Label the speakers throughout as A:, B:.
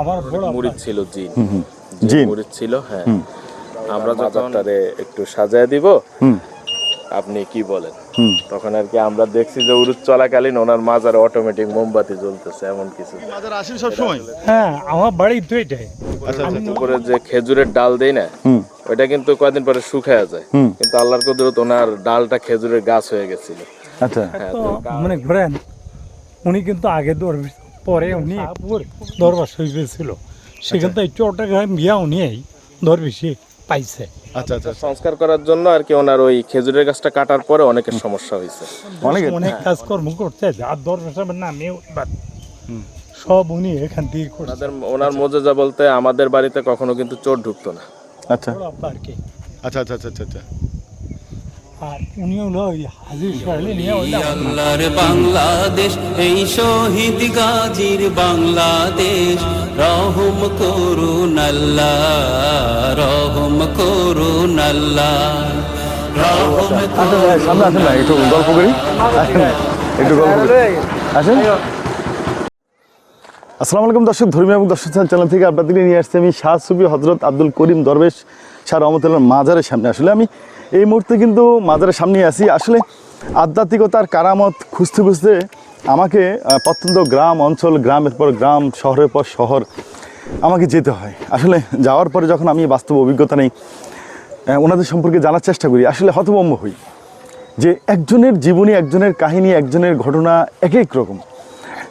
A: আমার বড়
B: মুরিদ ছিল জিন।
C: জিন।
B: জিন ছিল হ্যাঁ। আমরা যখন একটু সাজায় দিব আপনি কি বলেন? তখন আর কি আমরা দেখছি যে উরুদ চলাকালীন ওনার মাজারে অটোমেটিক মোমবাতি জ্বলতেছে এমন কিছু।
D: বাজার আসেন সব সময়
A: হ্যাঁ আমার বাড়ি তো এটাই।
D: আচ্ছা আচ্ছা
B: উপরে যে খেজুরের ডাল দেই না ওইটা কিন্তু কয়দিন পরে শুকায় যায়। কিন্তু আল্লাহর কুদরত ওনার ডালটা খেজুরের গাছ হয়ে গেছিল।
C: আচ্ছা।
B: হ্যাঁ,
A: মানে ঘুরেন উনি কিন্তু আগে দরবার পরে উনি দরবার শরীফে ছিল। সেখান থেকে চট্টগ্রাম গিয়া উনি এই দরবেশি পাইছে।
D: আচ্ছা আচ্ছা।
B: সংস্কার করার জন্য আর কি ওনার ওই খেজুরের গাছটা কাটার পরে অনেকের সমস্যা হয়েছে।
C: অনেকে
A: অনেক কাজকর্ম করতে আর দরবার সাহেবের নামে বাদ। সব উনি এখান থেকে
B: ওনাদের ওনার মজেজা বলতে আমাদের বাড়িতে কখনো কিন্তু চোর ঢুকতো না।
C: আচ্ছা।
A: আর কি।
D: আচ্ছা আচ্ছা আচ্ছা আচ্ছা।
A: আর উনি হলো ওই হাজির নিয়ে।
E: আল্লাহর বাংলাদেশ এই শহীদ গাজীর বাংলাদেশ। রহম করুন আল্লাহ রহম করুন আল্লাহ। রহম
C: আচ্ছা সামনে আসেন না একটু গল্প করি? একটু গল্প করি। আসেন। আসসালামু আলাইকুম দর্শক ধর্মীয় এবং দর্শক চ্যানেল থেকে আপনাদের নিয়ে আসছি আমি শাহ সুফি হজরত আব্দুল করিম দরবেশ। শাহ রহমতুল্লাহ মাজারের সামনে। আসলে আমি এই মুহূর্তে কিন্তু মাজারের সামনে আছি। আসলে আধ্যাত্মিকতার কারামত খুঁজতে খুঁজতে আমাকে প্রত্যন্ত গ্রাম, অঞ্চল, গ্রামের পর গ্রাম, শহরের পর শহর আমাকে যেতে হয়। আসলে যাওয়ার পরে যখন আমি বাস্তব অভিজ্ঞতা নেই ওনাদের সম্পর্কে জানার চেষ্টা করি, আসলে হতভম্ব হই যে একজনের জীবনী, একজনের কাহিনী, একজনের ঘটনা এক এক রকম।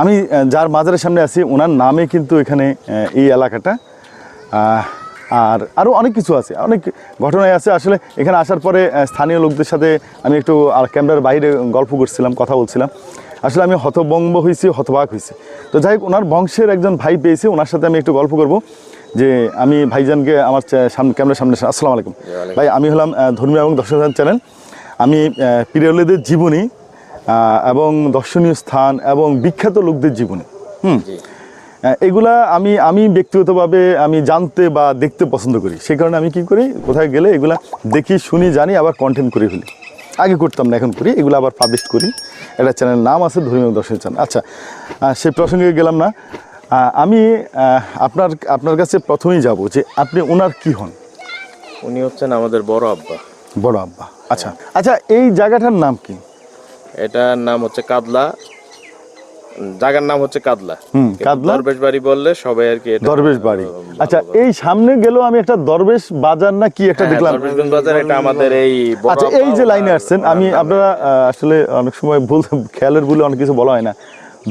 C: আমি যার মাজারের সামনে আছি, ওনার নামে কিন্তু এখানে এই এলাকাটা আর আরও অনেক কিছু আছে অনেক ঘটনায় আছে। আসলে এখানে আসার পরে স্থানীয় লোকদের সাথে আমি একটু আর ক্যামেরার বাইরে গল্প করছিলাম কথা বলছিলাম। আসলে আমি হতবম্ব হয়েছি হতবাক হয়েছি। তো যাই হোক ওনার বংশের একজন ভাই পেয়েছি ওনার সাথে আমি একটু গল্প করব। যে আমি ভাইজানকে আমার সামনে ক্যামেরার সামনে আসসালামু আলাইকুম। ভাই আমি হলাম ধর্মীয় এবং দর্শন চ্যানেল। আমি পিরিয়লেদের জীবনী এবং দর্শনীয় স্থান এবং বিখ্যাত লোকদের জীবনী। হুম? এগুলা আমি আমি ব্যক্তিগতভাবে আমি জানতে বা দেখতে পছন্দ করি। সেই কারণে আমি কি করি কোথায় গেলে এগুলা দেখি শুনি জানি আবার কন্টেন্ট করে ফেলি। আগে করতাম না এখন করি এগুলো আবার পাবলিশ করি। একটা চ্যানেলের নাম আছে ধর্মীয় দর্শন চ্যানেল আচ্ছা সেই প্রসঙ্গে গেলাম না। আমি আপনার আপনার কাছে প্রথমেই যাব যে আপনি ওনার কি হন?
B: উনি হচ্ছেন আমাদের বড় আব্বা।
C: বড় আব্বা। আচ্ছা আচ্ছা এই জায়গাটার নাম কি?
B: এটার নাম হচ্ছে কাদলা। জায়গার নাম হচ্ছে কাদলা।
C: হুম, কাদলা?
B: দরবেশ বাড়ি বললে সবাই আর কি
C: দরবেশ বাড়ি। আচ্ছা। এই সামনে গেলেও আমি একটা দরবেশ বাজার না কি একটা
B: হ্যাঁ,
C: দেখলাম?
B: দরবেশগঞ্জ বাজার এটা আমাদের এই
C: আচ্ছা এই যে লাইনে আসছেন আমি আপনারা আসলে অনেক সময় ভুল খেয়ালের ভুলে অনেক কিছু বলা হয় না।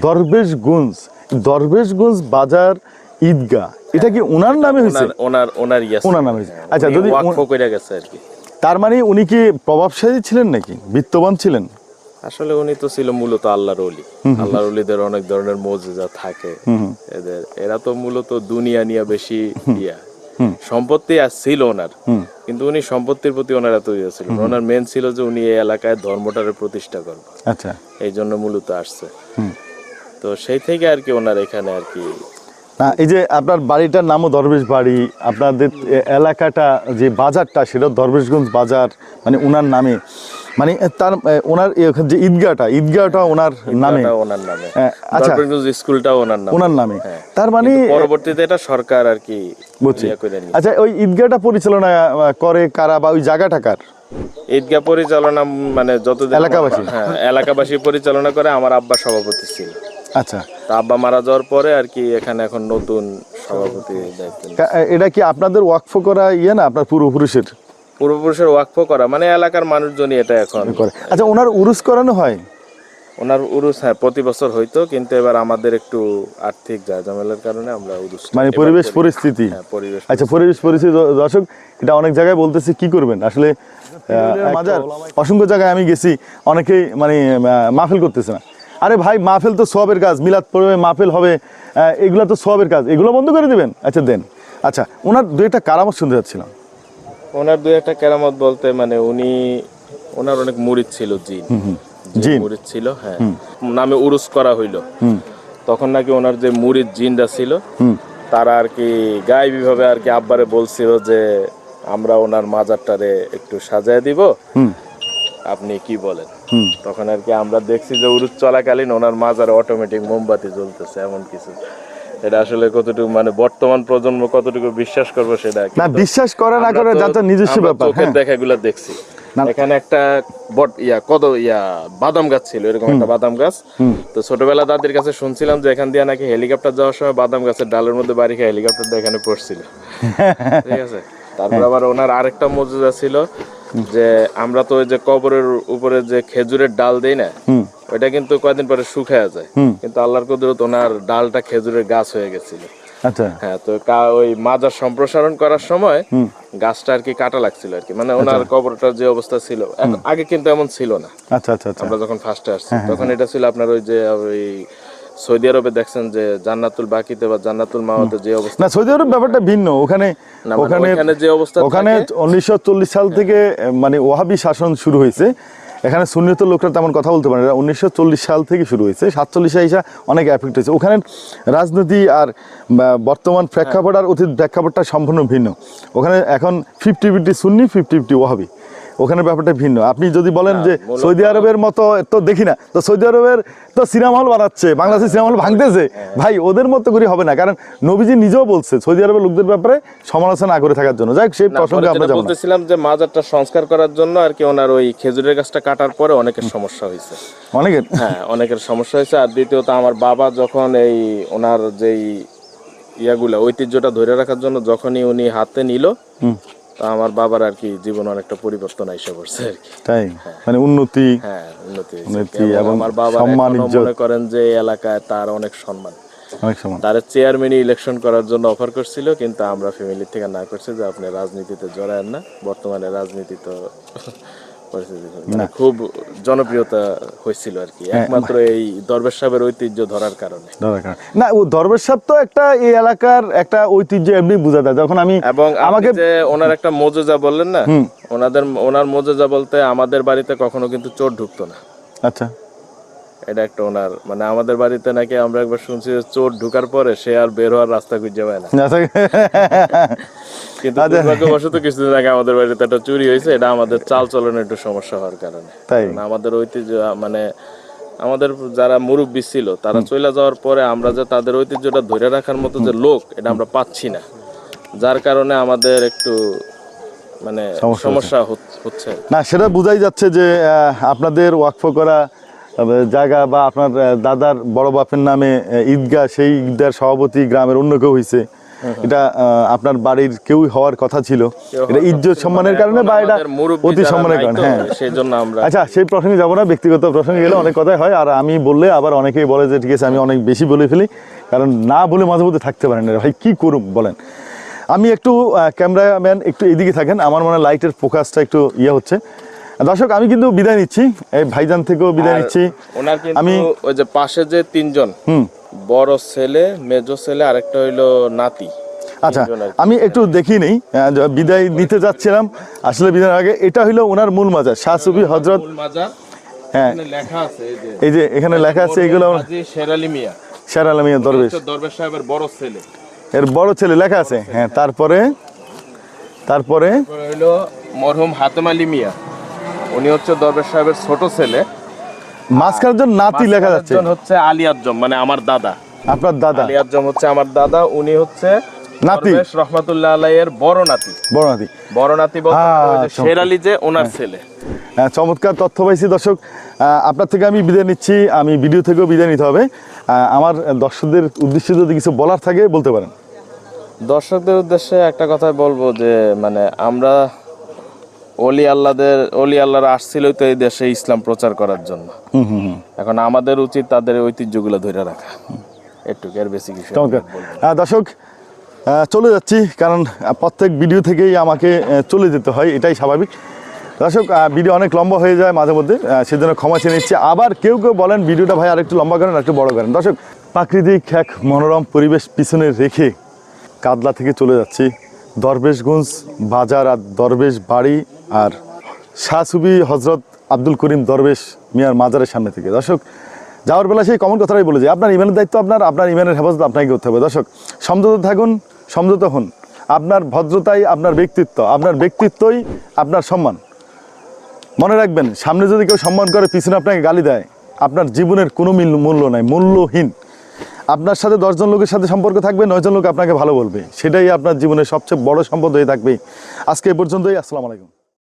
C: দরবেশগঞ্জ দরবেশগঞ্জ বাজার ঈদগাহ এটা কি ওনার নামে হয়েছে?
B: ওনার ওনার ওনার ইয়ে
C: ওনার নামে হয়েছে।
B: হ্যাঁ,
C: আচ্ছা, যদি-
B: গেছে আর কি।
C: তার মানে উনি কি প্রভাবশালী ছিলেন নাকি? বিত্তবান ছিলেন?
B: আসলে উনি তো ছিল মূলত আল্লাহর অলি আল্লাহর অলিদের অনেক ধরনের মজেজা থাকে। এদের এরা তো মূলত দুনিয়া নিয়ে বেশি ইয়া। সম্পত্তি আর ছিল ওনার। কিন্তু উনি সম্পত্তির প্রতি ওনার এত ইয়ে ছিল। ওনার মেন ছিল যে উনি এই এলাকায় ধর্মটারে প্রতিষ্ঠা করবে।
C: আচ্ছা।
B: এই জন্য মূলত আসছে। তো সেই থেকে আর কি ওনার এখানে আর কি
C: না এই যে আপনার বাড়িটার নামও দরবেশ বাড়ি আপনাদের এলাকাটা যে বাজারটা সেটা দরবেশগঞ্জ বাজার মানে ওনার নামে। মানে তার ওনার যে ঈদগাহটা ঈদগাহটা ওনার নামে
B: ওনার নামে
C: হ্যাঁ, আচ্ছা।
B: স্কুলটাও ওনার নামে
C: ওনার নামে
B: হ্যাঁ।
C: তার মানে
B: পরবর্তীতে এটা সরকার আর কি
C: বুঝছি। আচ্ছা ওই ঈদগাহটা পরিচালনা করে কারা বা ওই জায়গাটা কার
B: ঈদগাহ পরিচালনা মানে যত
C: এলাকাবাসী?
B: হ্যাঁ এলাকাবাসী পরিচালনা করে আমার আব্বা সভাপতি ছিল
C: আচ্ছা
B: তা আব্বা মারা যাওয়ার পরে আর কি এখানে এখন নতুন সভাপতি দায়িত্ব।
C: এটা কি আপনাদের ওয়াকফ করা ইয়ে না আপনার পূর্বপুরুষের
B: পূর্বপুরুষের ওয়াকফ করা। মানে এলাকার মানুষজনই এটা এখন।
C: করে। আচ্ছা ওনার উরুস করানো হয়?
B: ওনার উরুস হ্যাঁ প্রতি বছর হইতো কিন্তু এবার আমাদের একটু আর্থিক জায়জামেলার কারণে আমরা উরুস
C: মানে পরিবেশ পরিস্থিতি।
B: হ্যাঁ পরিবেশ
C: আচ্ছা পরিবেশ পরিস্থিতি দর্শক এটা অনেক জায়গায় বলতেছে কি করবেন? আসলে আহ, মাজার। অসংখ্য জায়গায় আমি গেছি অনেকেই মানে মাহফিল করতেছে না। আরে ভাই মাহফিল তো সবের কাজ মিলাদ পড়বে মাহফিল হবে এগুলো তো সবের কাজ এগুলো বন্ধ করে দিবেন? আচ্ছা দেন। আচ্ছা ওনার দুইটা কারামত শুনতে যাচ্ছিলাম
B: ওনার দুই একটা কেরামত বলতে মানে উনি ওনার অনেক মুরিদ ছিল জিন।
C: জিন?
B: মুরিদ ছিল হ্যাঁ। নামে উরুস করা হইল। তখন নাকি ওনার যে মুরিদ জিনরা ছিল তারা আর কি গায়েবী ভাবে আর কি আব্বারে বলছিল যে আমরা ওনার মাজারটারে একটু সাজায় দিব। আপনি কি বলেন? তখন আর কি আমরা দেখছি যে উরুস চলাকালীন ওনার মাজারে অটোমেটিক মোমবাতি জ্বলতেছে এমন কিছু। এটা আসলে কতটুকু মানে বর্তমান প্রজন্ম কতটুকু বিশ্বাস করব সেটা
C: না বিশ্বাস করে না করে যার নিজস্ব ব্যাপার
B: চোখের
C: হ্যাঁ।
B: দেখাগুলো দেখছি। এখানে একটা বট ইয়া কত ইয়া বাদাম গাছ ছিল এরকম একটা বাদাম গাছ। তো ছোটবেলা দাদির কাছে শুনছিলাম যে এখান দিয়ে নাকি হেলিকপ্টার যাওয়ার সময় বাদাম গাছের ডালের মধ্যে বাড়ি খেয়ে হেলিকপ্টার দিয়ে এখানে পড়ছিল। ঠিক আছে? তারপর আবার ওনার আরেকটা মজুদা ছিল যে আমরা তো ওই যে কবরের উপরে যে খেজুরের ডাল দেই না ওইটা কিন্তু কয়দিন পরে শুকায় যায়। কিন্তু আল্লাহর কুদরত ওনার ডালটা খেজুরের গাছ হয়ে গেছিল।
C: আচ্ছা।
B: হ্যাঁ তো ওই মাজার সম্প্রসারণ করার সময় গাছটা আর কি কাটা লাগছিল আর কি। মানে ওনার কবরটার যে অবস্থা ছিল আগে কিন্তু এমন ছিল না।
C: আচ্ছা আচ্ছা আচ্ছা।
B: আমরা যখন ফার্স্টে আসছি তখন এটা ছিল আপনার ওই যে ওই সৌদি আরবে দেখছেন যে জান্নাতুল বাকিতে বা জান্নাতুল মাওয়াতে যে অবস্থা
C: না সৌদি আরব ব্যাপারটা ভিন্ন। ওখানে
B: মানে
C: ওখানে
B: যে অবস্থা
C: ওখানে
B: থাকে-
C: উনিশশো চল্লিশ সাল থেকে মানে ওহাবি শাসন শুরু হয়েছে। এখানে সুন্নিত লোকরা তেমন কথা বলতে পারে না। উনিশশো চল্লিশ সাল থেকে শুরু হয়েছে। সাতচল্লিশে এসে অনেক অ্যাফেক্ট হয়েছে। ওখানে রাজনীতি আর বর্তমান প্রেক্ষাপট আর অতীত প্রেক্ষাপটটা সম্পূর্ণ ভিন্ন। ওখানে এখন ফিফটি ফিফটি সুন্নি ফিফটি ফিফটি ওহাবি ওখানে ব্যাপারটা ভিন্ন। আপনি যদি বলেন যে সৌদি আরবের মতো তো দেখি না তো সৌদি আরবের তো সিনেমা হল বানাচ্ছে বাংলাদেশের সিনেমা হল ভাঙতেছে। ভাই ওদের মতো করে হবে না কারণ নবীজি নিজেও বলছে সৌদি আরবের লোকদের ব্যাপারে সমালোচনা না করে থাকার জন্য। যাই সেই প্রসঙ্গে আমরা যাব
B: বলতেছিলাম যে মাজারটা সংস্কার করার জন্য আর কি ওনার ওই খেজুরের গাছটা কাটার পরে অনেকের সমস্যা হয়েছে।
C: অনেকের?
B: হ্যাঁ অনেকের সমস্যা হয়েছে। আর দ্বিতীয়ত আমার বাবা যখন এই ওনার যেই ইয়াগুলা ঐতিহ্যটা ধরে রাখার জন্য যখনই উনি হাতে নিল আমার বাবার আর কি জীবন অনেকটা পরিবর্তন এসে পড়ছে আর কি।
C: তাই? মানে উন্নতি
B: হ্যাঁ উন্নতি
C: উন্নতি
B: এবং আমার বাবা
C: সম্মান,
B: মনে করেন যে এলাকায় তার অনেক সম্মান।
C: অনেক সম্মান।
B: তার চেয়ারম্যান ইলেকশন করার জন্য অফার করছিল কিন্তু আমরা ফ্যামিলি থেকে না করছি যে আপনি রাজনীতিতে জড়ায়েন না। বর্তমানে রাজনীতি তো খুব জনপ্রিয়তা হয়েছিল আর কি।
C: হ্যাঁ,
B: একমাত্র এই দরবেশ সাহেবের ঐতিহ্য ধরার কারণে।
C: না ও দরবেশ সাহেব তো একটা এই এলাকার একটা ঐতিহ্য এমনি বোঝা যায়। যখন আমি
B: এবং আমাকে
C: আমাকে
B: যে ওনার একটা মজুজা বললেন না ওনাদের ওনার মজুজা বলতে আমাদের বাড়িতে কখনো কিন্তু চোর ঢুকতো না।
C: আচ্ছা।
B: এটা একটা ওনার মানে আমাদের বাড়িতে নাকি আমরা একবার শুনছি যে চোর ঢুকার পরে সে আর বের হওয়ার রাস্তা খুঁজে পায় না।
C: আচ্ছা
B: কিন্তু দুর্ভাগ্যবশত কিছুদিন আগে আমাদের বাড়িতে একটা চুরি হয়েছে এটা আমাদের চাল চলনের একটু সমস্যা হওয়ার কারণে। আমাদের ঐতিহ্য মানে আমাদের যারা মুরব্বী ছিল তারা চলে যাওয়ার পরে আমরা যে তাদের ঐতিহ্যটা ধরে রাখার মতো যে লোক এটা আমরা পাচ্ছি না। যার কারণে আমাদের একটু মানে সমস্যা হচ্ছে।
C: না সেটা বোঝাই যাচ্ছে যে আপনাদের ওয়াকফ করা জায়গা বা আপনার দাদার বড় বাপের নামে ঈদগাহ সেই ঈদগার সভাপতি গ্রামের অন্য কেউ হয়েছে এটা আপনার বাড়ির কেউই হওয়ার কথা ছিল। এটা ইজ্জত সম্মানের কারণে বা এটা অতি সম্মানের কারণে হ্যাঁ।
B: সেই জন্য আমরা
C: আচ্ছা সেই প্রসঙ্গে যাব না ব্যক্তিগত প্রসঙ্গে গেলে অনেক কথাই হয় আর আমি বললে আবার অনেকেই বলে যে ঠিক আছে আমি অনেক বেশি বলে ফেলি। কারণ না বলে মাঝে মধ্যে থাকতে পারেন না। ভাই কি করুম বলেন। আমি একটু ক্যামেরাম্যান একটু এদিকে থাকেন আমার মনে হয় লাইটের ফোকাসটা একটু ইয়ে হচ্ছে। দর্শক আমি কিন্তু বিদায় নিচ্ছি। এই ভাইজান থেকেও বিদায় নিচ্ছি।
B: ওনার কিন্তু
C: আমি
B: ওই যে পাশে যে তিনজন হুম। বড় ছেলে মেজো ছেলে আরেকটা হইল নাতি।
C: আচ্ছা। আমি একটু দেখি নেই। বিদায় নিতে যাচ্ছিলাম। আসলে বিদায়ের আগে এটা হইল ওনার মূল মাজার শাহ সুফি হজরত
B: মাজার।
C: হ্যাঁ।
B: এখানে লেখা আছে এই যে
C: এখানে লেখা আছে এগুলো
B: শেরালি মিয়া।
C: শের আলমিয়া দরবেশ।
B: দরবেশ সাহেবের বড় ছেলে।
C: এর বড় ছেলে লেখা আছে। হ্যাঁ তারপরে তারপরে
B: তারপরে হইল মরহুম হাতেম আলী মিয়া। উনি হচ্ছে দরবেশ সাহেবের ছোট ছেলে।
C: মাঝখানের জন্য নাতি লেখা যাচ্ছে।
B: একজন হচ্ছে আলী আজম মানে আমার দাদা।
C: আপনার দাদা?
B: আলী আজম হচ্ছে আমার দাদা উনি হচ্ছে
C: নাতি।
B: দরবেশ রহমাতুল্লাহ আলাইয়ের বড় নাতি।
C: বড় নাতি।
B: বড় নাতি বলতে
C: আহ,
B: ওই যে
C: চমৎকার।
B: শের আলী যে ওনার ছেলে।
C: হ্যাঁ, চমৎকার তথ্য পাইছি দর্শক। আপনার থেকে আমি বিদায় নিচ্ছি। আমি ভিডিও থেকেও বিদায় নিতে হবে। আমার দর্শকদের উদ্দেশ্যে যদি কিছু বলার থাকে বলতে পারেন।
B: দর্শকদের উদ্দেশ্যে একটা কথাই বলব যে মানে আমরা অলি আল্লাহদের অলি আল্লাহরা আসছিল তো এই দেশে ইসলাম প্রচার করার জন্য।
C: হুম হুম হুম।
B: এখন আমাদের উচিত তাদের ঐতিহ্যগুলো ধরে রাখা। একটু এর বেশি কিছু
C: দর্শক চলে যাচ্ছি কারণ প্রত্যেক ভিডিও থেকেই আমাকে চলে যেতে হয় এটাই স্বাভাবিক। দর্শক ভিডিও অনেক লম্বা হয়ে যায় মাঝে মধ্যে সেজন্য ক্ষমা চেয়ে নিচ্ছি। আবার কেউ কেউ বলেন ভিডিওটা ভাই আরেকটু লম্বা করেন একটু বড় করেন। দর্শক প্রাকৃতিক এক মনোরম পরিবেশ পিছনে রেখে কাদলা থেকে চলে যাচ্ছি। দরবেশগঞ্জ বাজার আর দরবেশ বাড়ি আর শাহসুবি হজরত আব্দুল করিম দরবেশ মিয়ার মাজারের সামনে থেকে। দর্শক, যাওয়ার বেলা সেই কমন কথাটাই বলে যে, আপনার ইমানের দায়িত্ব আপনার আপনার ইমানের হেফাজত আপনাকে করতে হবে। দর্শক, সমঝোতা থাকুন, সমঝোতা হন। আপনার ভদ্রতাই আপনার ব্যক্তিত্ব, আপনার ব্যক্তিত্বই আপনার সম্মান। মনে রাখবেন, সামনে যদি কেউ সম্মান করে, পিছনে আপনাকে গালি দেয়। আপনার জীবনের কোনো মিল- মূল্য নাই, মূল্যহীন। আপনার সাথে দশজন লোকের সাথে সম্পর্ক থাকবে, নয়জন লোক আপনাকে ভালো বলবে। সেটাই আপনার জীবনের সবচেয়ে বড় সম্পদ হয়ে থাকবে। আজকে এ পর্যন্তই, আসসালামু আলাইকুম।